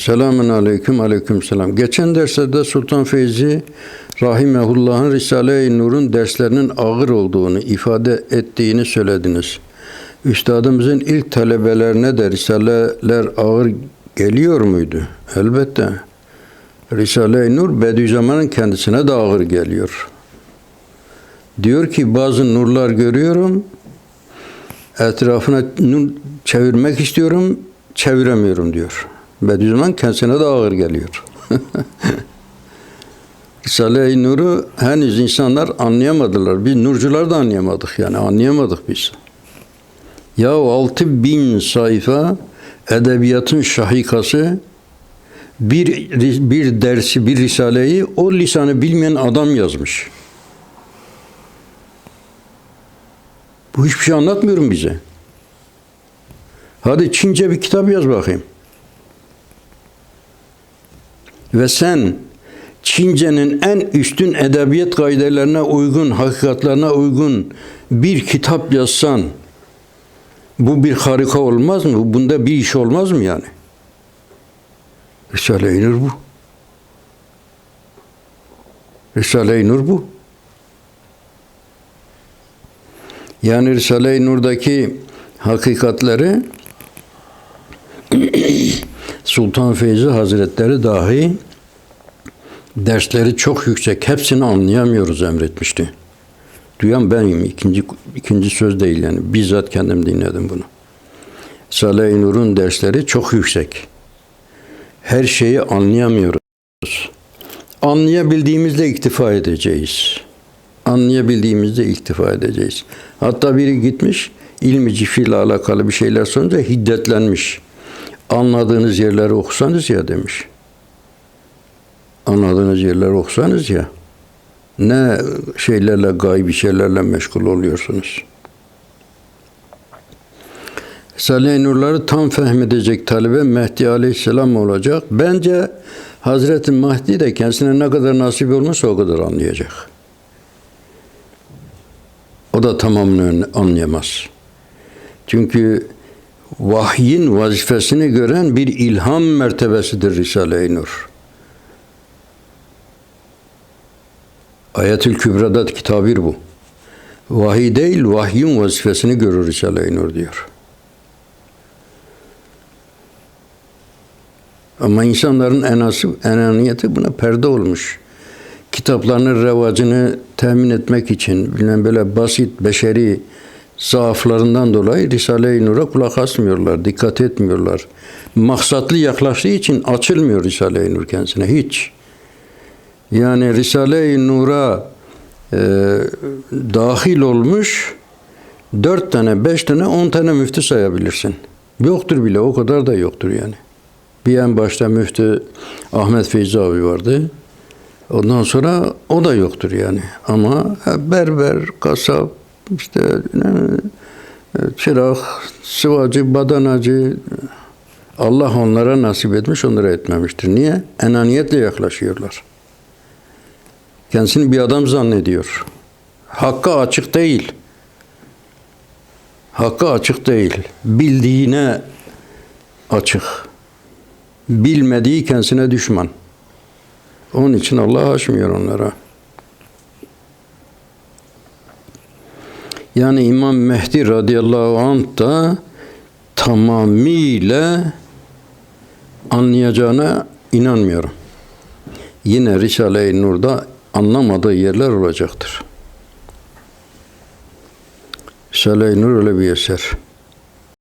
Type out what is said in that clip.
Selamun aleyküm, aleyküm selam. Geçen derslerde Sultan Feyzi Rahimehullah'ın Risale-i Nur'un derslerinin ağır olduğunu ifade ettiğini söylediniz. Üstadımızın ilk talebelerine de Risaleler ağır geliyor muydu? Elbette. Risale-i Nur Bediüzzaman'ın kendisine de ağır geliyor. Diyor ki bazı nurlar görüyorum, etrafına nur çevirmek istiyorum, çeviremiyorum diyor. Bediüzzaman kendisine de ağır geliyor. Risale-i Nur'u henüz insanlar anlayamadılar. Biz nurcular da anlayamadık yani anlayamadık biz. Ya 6000 sayfa edebiyatın şahikası bir, bir dersi, bir risaleyi o lisanı bilmeyen adam yazmış. Bu hiçbir şey anlatmıyorum bize. Hadi Çince bir kitap yaz bakayım. Ve sen Çince'nin en üstün edebiyat kaidelerine uygun, hakikatlerine uygun bir kitap yazsan bu bir harika olmaz mı? Bunda bir iş olmaz mı yani? Risale-i Nur bu. Risale-i Nur bu. Yani Risale-i Nur'daki hakikatleri Sultan Feyzi Hazretleri dahi dersleri çok yüksek. Hepsini anlayamıyoruz emretmişti. Duyan benim. ikinci ikinci söz değil yani. Bizzat kendim dinledim bunu. Risale-i Nur'un dersleri çok yüksek. Her şeyi anlayamıyoruz. Anlayabildiğimizde iktifa edeceğiz. Anlayabildiğimizde iktifa edeceğiz. Hatta biri gitmiş, ilmi cifirle alakalı bir şeyler sorunca hiddetlenmiş. Anladığınız yerleri okusanız ya demiş. Anladığınız yerleri okusanız ya. Ne şeylerle, gaybi şeylerle meşgul oluyorsunuz. Risale-i Nurları tam fehmedecek talebe Mehdi Aleyhisselam olacak. Bence Hazreti Mahdi de kendisine ne kadar nasip olmuşsa o kadar anlayacak. O da tamamını anlayamaz. Çünkü vahyin vazifesini gören bir ilham mertebesidir Risale-i Nur. Ayetül Kübra'da kitabir bu. Vahiy değil, vahyin vazifesini görür Risale-i Nur diyor. Ama insanların enası, enaniyeti buna perde olmuş. Kitaplarının revacını temin etmek için bilmem böyle basit beşeri zaaflarından dolayı Risale-i Nur'a kulak asmıyorlar, dikkat etmiyorlar. Maksatlı yaklaştığı için açılmıyor Risale-i Nur kendisine hiç. Yani Risale-i Nur'a e, dahil olmuş dört tane, beş tane, on tane müftü sayabilirsin. Yoktur bile, o kadar da yoktur yani. Bir en başta müftü Ahmet Feyzi abi vardı. Ondan sonra o da yoktur yani. Ama berber, kasap, işte ne, çırak, sıvacı, badanacı Allah onlara nasip etmiş, onlara etmemiştir. Niye? Enaniyetle yaklaşıyorlar. Kendisini bir adam zannediyor. Hakka açık değil. Hakka açık değil. Bildiğine açık. Bilmediği kendisine düşman. Onun için Allah aşmıyor onlara. Yani İmam Mehdi radıyallahu anh da tamamıyla anlayacağına inanmıyorum. Yine Risale-i Nur'da anlamadığı yerler olacaktır. Risale-i Nur öyle bir eser.